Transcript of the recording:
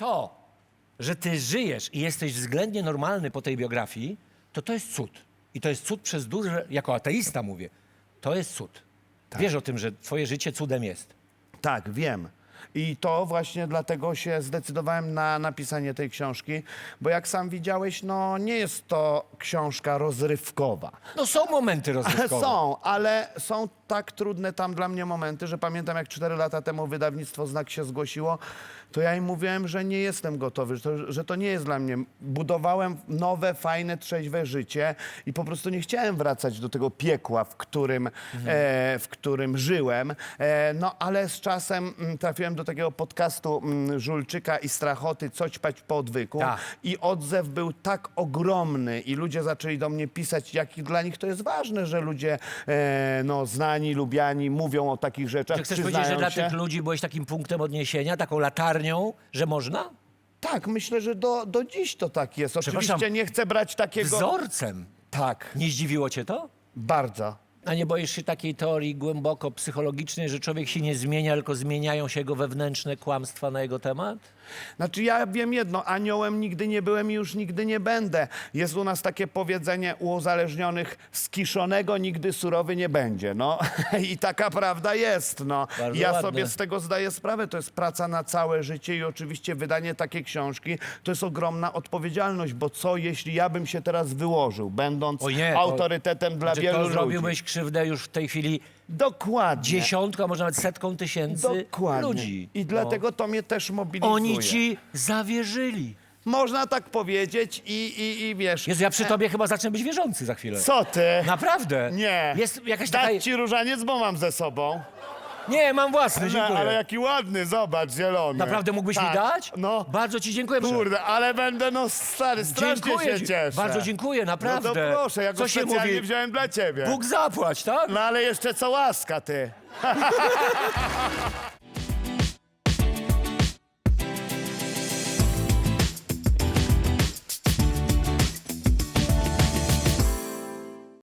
To, że ty żyjesz i jesteś względnie normalny po tej biografii, to to jest cud. I to jest cud przez duże, jako ateista mówię, to jest cud. Wiesz o tym, że twoje życie cudem jest. Tak, wiem. I to właśnie dlatego się zdecydowałem na napisanie tej książki, bo jak sam widziałeś, no nie jest to książka rozrywkowa. No są momenty rozrywkowe. Są, ale są tak trudne tam dla mnie momenty, że pamiętam jak cztery lata temu wydawnictwo Znak się zgłosiło, to ja im mówiłem, że nie jestem gotowy, że to, że to nie jest dla mnie. Budowałem nowe, fajne, trzeźwe życie i po prostu nie chciałem wracać do tego piekła, w którym, e, w którym żyłem. E, no ale z czasem mm, trafiłem do takiego podcastu mm, Żulczyka i Strachoty, Coś pać po odwyku. Tak. I odzew był tak ogromny i ludzie zaczęli do mnie pisać, jak dla nich to jest ważne, że ludzie e, no, znani, lubiani mówią o takich rzeczach, Czy chcesz powiedzieć, że dla się. tych ludzi byłeś takim punktem odniesienia, taką latarnią, że można? Tak, myślę, że do, do dziś to tak jest. Przepraszam. Oczywiście nie chcę brać takiego... Wzorcem. Tak, Nie zdziwiło cię to? bardzo. A nie boisz się takiej teorii głęboko psychologicznej, że człowiek się nie zmienia, tylko zmieniają się jego wewnętrzne kłamstwa na jego temat? Znaczy ja wiem jedno, aniołem nigdy nie byłem i już nigdy nie będę. Jest u nas takie powiedzenie u uzależnionych, skiszonego nigdy surowy nie będzie. No i taka prawda jest. No. Bardzo ja ładne. sobie z tego zdaję sprawę, to jest praca na całe życie i oczywiście wydanie takiej książki to jest ogromna odpowiedzialność, bo co jeśli ja bym się teraz wyłożył, będąc O nie, to- autorytetem dla Czy wielu to ludzi. zrobiłbyś krzywdę już w tej chwili Dokładnie. dziesiątką, a może nawet setką tysięcy Dokładnie. ludzi? I dlatego to mnie też mobilizuje. Oni ci zawierzyli. Można tak powiedzieć i, i, i wiesz... Jezu, ja przy tobie chyba zacznę być wierzący za chwilę. Co ty? Naprawdę. Nie. Jest jakaś Dać taka... ci różaniec, bo mam ze sobą. Nie, mam własny, No, dziękuję. ale jaki ładny, zobacz, zielony. Naprawdę mógłbyś tak. mi dać? No, Bardzo ci dziękuję. kurde, ale będę, no stary, strasznie Dziękuję się ci. cieszę. Bardzo dziękuję, naprawdę. No to proszę, ja go Co się specjalnie mówi? wziąłem dla ciebie. Bóg zapłać, tak? No ale jeszcze co łaska, ty.